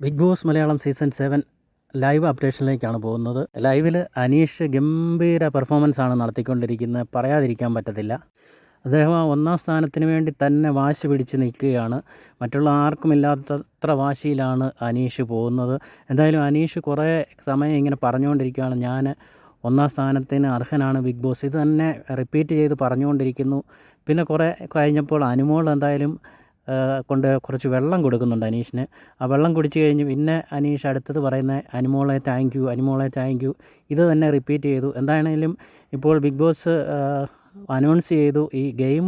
Big boss Malayalam season seven live അപ്ഡേഷനിലേക്കാണ് പോകുന്നത്. ലൈവിൽ അനീഷ് ഗംഭീര പെർഫോമൻസ് ആണ് നടത്തിക്കൊണ്ടിരിക്കുന്നത്. പറയാതിരിക്കാൻ പറ്റത്തില്ല. അദ്ദേഹം ഒന്നാം സ്ഥാനത്തിന് വേണ്ടി തന്നെ വാശി പിടിച്ച് നിൽക്കുകയാണ്. മറ്റുള്ള ആർക്കും ഇല്ലാത്തത്ര വാശിയിലാണ് അനീഷ് പോകുന്നത്. എന്തായാലും അനീഷ് കുറേ സമയം ഇങ്ങനെ പറഞ്ഞുകൊണ്ടിരിക്കുകയാണ്. ഞാൻ ഒന്നാം സ്ഥാനത്തിന് അർഹനാണ് ബിഗ് ബോസ്. ഇത് തന്നെ റിപ്പീറ്റ് ചെയ്ത് പറഞ്ഞുകൊണ്ടിരിക്കുന്നു. പിന്നെ കുറേ കഴിഞ്ഞപ്പോൾ അനുമോൾ എന്തായാലും കൊണ്ട് കുറച്ച് വെള്ളം കൊടുക്കുന്നുണ്ട് അനീഷിന്. ആ വെള്ളം കുടിച്ച് കഴിഞ്ഞ് പിന്നെ അനീഷ് അടുത്തത് പറയുന്നത് അനുമോളെ താങ്ക് യു അനുമോളെ താങ്ക് യു ഇത് തന്നെ റിപ്പീറ്റ് ചെയ്തു. എന്താണെങ്കിലും ഇപ്പോൾ ബിഗ് ബോസ് അനൗൺസ് ചെയ്തു ഈ ഗെയിം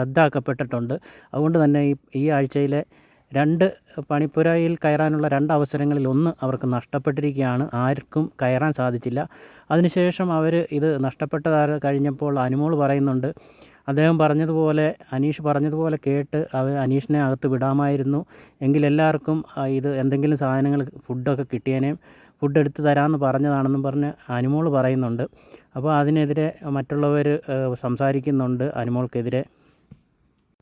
റദ്ദാക്കപ്പെട്ടിട്ടുണ്ട്. അതുകൊണ്ട് തന്നെ ഈ ആഴ്ചയിലെ രണ്ട് പണിപ്പുരയിൽ കയറാനുള്ള രണ്ട് അവസരങ്ങളിൽ ഒന്ന് അവർക്ക് നഷ്ടപ്പെട്ടിരിക്കുകയാണ്. ആർക്കും കയറാൻ സാധിച്ചില്ല. അതിനുശേഷം അവർ ഇത് നഷ്ടപ്പെട്ടതാ കഴിഞ്ഞപ്പോൾ അനുമോൾ പറയുന്നുണ്ട് അദ്ദേഹം പറഞ്ഞതുപോലെ അനീഷ് പറഞ്ഞതുപോലെ കേട്ട് അവർ അനീഷിനെ അകത്ത് വിടാമായിരുന്നു. എങ്കിൽ എല്ലാവർക്കും ഇത് എന്തെങ്കിലും സാധനങ്ങൾ ഫുഡൊക്കെ കിട്ടിയേനേയും ഫുഡ് എടുത്ത് തരാമെന്ന് പറഞ്ഞതാണെന്നും പറഞ്ഞ് അനുമോൾ പറയുന്നുണ്ട്. അപ്പോൾ അതിനെതിരെ മറ്റുള്ളവർ സംസാരിക്കുന്നുണ്ട് അനുമോൾക്കെതിരെ.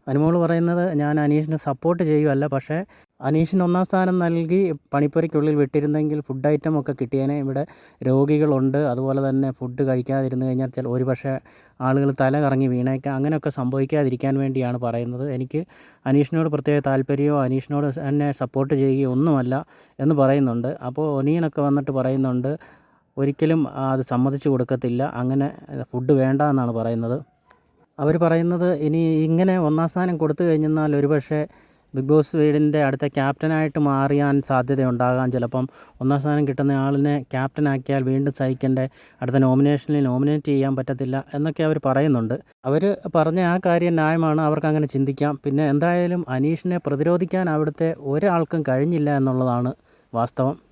അനുമോൾ പറയുന്നത് ഞാൻ അനീഷിനെ സപ്പോർട്ട് ചെയ്യുമല്ല പക്ഷേ അനീഷിന് ഒന്നാം സ്ഥാനം നൽകി പണിപ്പുരയ്ക്കുള്ളിൽ വിട്ടിരുന്നെങ്കിൽ ഫുഡ് ഐറ്റം ഒക്കെ കിട്ടിയേനെ. ഇവിടെ രോഗികളുണ്ട്. അതുപോലെ തന്നെ ഫുഡ് കഴിക്കാതിരുന്നു കഴിഞ്ഞാൽ ചില ഒരുപക്ഷെ ആളുകൾ തല കറങ്ങി വീണേക്കാം. അങ്ങനെയൊക്കെ സംഭവിക്കാതിരിക്കാൻ വേണ്ടിയാണ് പറയുന്നത്. എനിക്ക് അനീഷിനോട് പ്രത്യേക താല്പര്യമോ അനീഷിനോട് എന്നെ സപ്പോർട്ട് ചെയ്യുകയോ ഒന്നുമല്ല എന്ന് പറയുന്നുണ്ട്. അപ്പോൾ ഒനിയനൊക്കെ വന്നിട്ട് പറയുന്നുണ്ട് ഒരിക്കലും അത് സമ്മതിച്ചു കൊടുക്കത്തില്ല. അങ്ങനെ ഫുഡ് വേണ്ട എന്നാണ് പറയുന്നത്. അവർ പറയുന്നത് ഇനി ഇങ്ങനെ ഒന്നാം സ്ഥാനം കൊടുത്തു കഴിഞ്ഞെന്നാൽ ഒരുപക്ഷെ ബിഗ് ബോസ് വീടിന്റെ അടുത്ത ക്യാപ്റ്റനായിട്ട് മാറിയാൻ സാധ്യതയുണ്ടാകാം. ചിലപ്പം ഒന്നാം സ്ഥാനം കിട്ടുന്ന ആളിനെ ക്യാപ്റ്റനാക്കിയാൽ വീണ്ടും സഹിക്കേണ്ട അടുത്ത നോമിനേഷനിൽ നോമിനേറ്റ് ചെയ്യാൻ പറ്റത്തില്ല എന്നൊക്കെ അവർ പറയുന്നുണ്ട്. അവർ പറഞ്ഞ ആ കാര്യം ന്യായമാണ്. അവർക്ക് അങ്ങനെ ചിന്തിക്കാം. പിന്നെ എന്തായാലും അനീഷിനെ പ്രതിരോധിക്കാൻ അവിടുത്തെ ഒരാൾക്കും കഴിഞ്ഞില്ല എന്നുള്ളതാണ് വാസ്തവം.